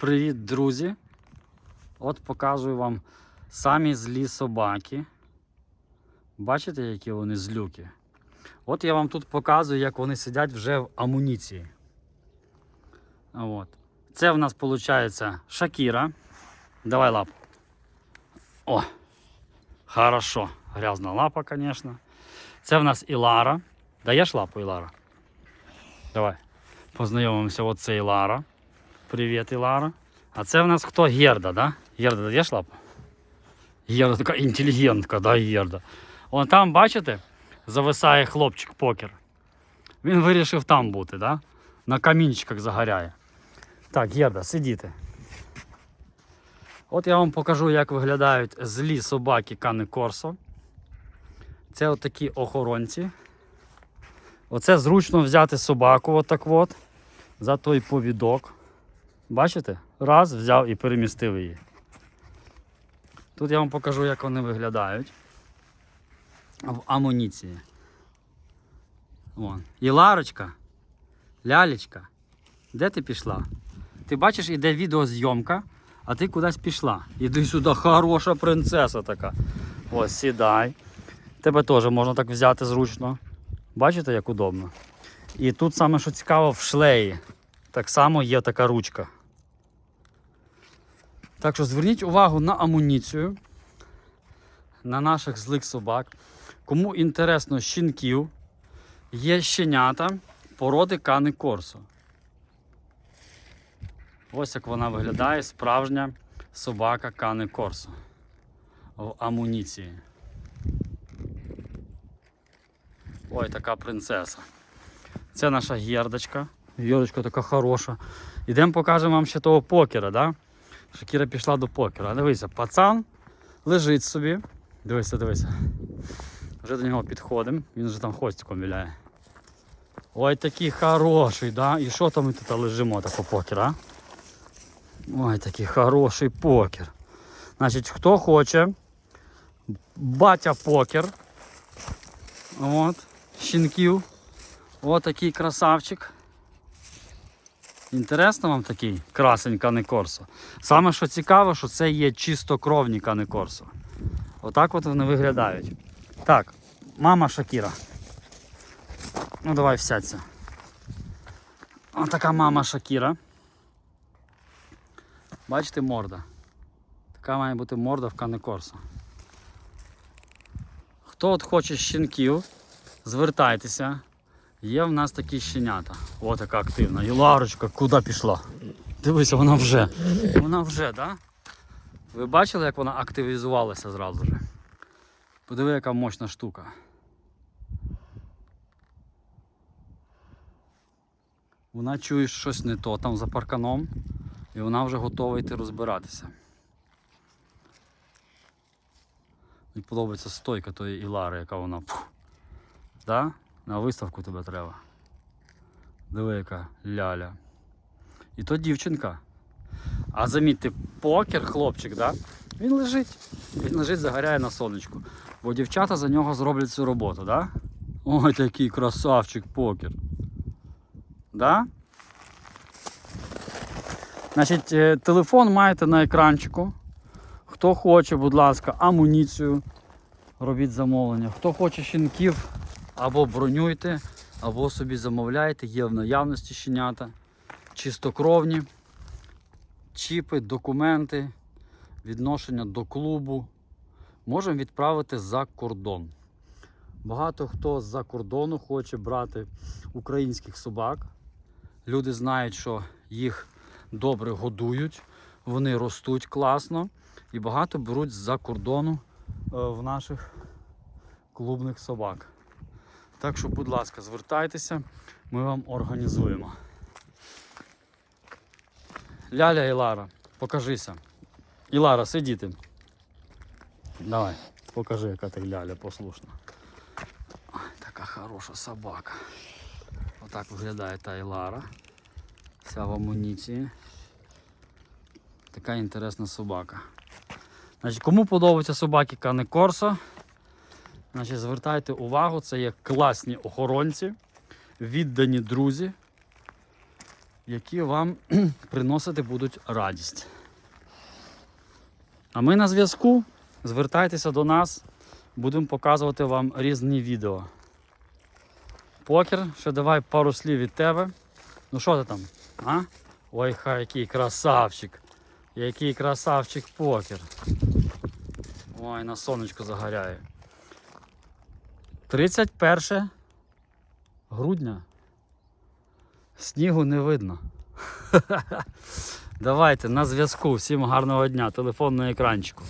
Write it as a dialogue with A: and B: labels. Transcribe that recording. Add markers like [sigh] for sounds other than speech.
A: Привіт, друзі! От показую вам самі злі собаки. Бачите, які вони злюки? От я вам тут показую, як вони сидять вже в амуніції. От. Це в нас виходить Шакіра. Давай лапу. О! Хорошо. Грязна лапа, звісно. Це в нас Ілара. Даєш лапу, Ілара? Давай. Познайомимося. Оце Ілара. Привіт, Ілара. А це в нас хто? Герда, да? Герда, даєш лапу? Герда така інтелігентка, да, Герда. Вон там, бачите, зависає хлопчик покер. Він вирішив там бути, да? На камінчиках загоряє. Так, Герда, сидіти. От я вам покажу, як виглядають злі собаки Кани Корсо. Це от такі охоронці. Оце зручно взяти собаку, отак от, за той повідок. Бачите? Раз, взяв і перемістив її. Тут я вам покажу, як вони виглядають в амуніції. Вон. І Ларочка, лялечка, де ти пішла? Ти бачиш, іде відеозйомка, а ти кудись пішла. Іди сюди, хороша принцеса така. Ось, сідай. Тебе теж можна так взяти зручно. Бачите, як удобно? І тут саме, що цікаво, в шлеї так само є така ручка. Так що зверніть увагу на амуніцію, на наших злих собак. Кому інтересно щенків, є щенята породи Кани Корсо. Ось як вона виглядає, справжня собака Кани Корсо в амуніції. Ой, така принцеса. Це наша гердочка. Гердочка така хороша. Ідемо покажемо вам ще того покера, да? Шакіра пішла до покера. Дивися, пацан лежить собі. Дивися, дивися. Вже до нього підходимо. Він вже там хвостиком віляє. Ой, такий хороший, да? І що там ми тут лежимо такого покера? Ой, такий хороший покер. Значить, хто хоче, батя покер. От, щенків. От такий красавчик. Інтересно вам такий красень Кане Корсо. Саме що цікаво, що це є чистокровні Кане Корсо. Отак от вони виглядають. Так, мама Шакіра. Ну давай всядься. Отака мама Шакіра. Бачите морда? Така має бути морда в канекорсо. Хто от хоче щенків, звертайтеся. Є в нас такі щенята. О, така активна. І Ларочка, куди пішла? Дивися, вона вже. Вона вже? Да? Ви бачили, як вона активізувалася зразу ж? Подиви, яка мощна штука. Вона чує щось не то там за парканом, і вона вже готова йти розбиратися. Мені подобається стойка тої Ілари, яка вона. Да? На виставку тебе треба. Диви, яка ляля. І то дівчинка. А замітьте, покер, хлопчик, да? він лежить. Він лежить, загоряє на сонечку. Бо дівчата за нього зроблять цю роботу, да? Ой, такий красавчик покер. Да? Значить, е, телефон маєте на екранчику. Хто хоче, будь ласка, амуніцію. Робіть замовлення. Хто хоче щенків, або бронюйте, або собі замовляйте, є в наявності щенята, чистокровні, чіпи, документи, відношення до клубу. Можемо відправити за кордон. Багато хто з-за кордону хоче брати українських собак. Люди знають, що їх добре годують, вони ростуть класно і багато беруть з-за кордону е, в наших клубних собак. Так що, будь ласка, звертайтеся, ми вам організуємо. Ляля Ілара, покажися. Ілара, сидіти. Давай, покажи, яка ти ляля послушна. Ой, така хороша собака. Отак виглядає та Ілара. Вся в амуніції. Така інтересна собака. Значить, Кому подобаються собаки Кане Корсо, Значить, звертайте увагу, це є класні охоронці, віддані друзі. які вам [clears throat] приносити будуть радість. А ми на зв'язку. Звертайтеся до нас, будемо показувати вам різні відео. Покер, ще давай пару слів від тебе. Ну що ти там? А? Ой, хай який красавчик. Який красавчик покер. Ой, на сонечко загоряє. 31 грудня. Снігу не видно. [laughs] Давайте на зв'язку. Всім гарного дня. Телефон на екранчику.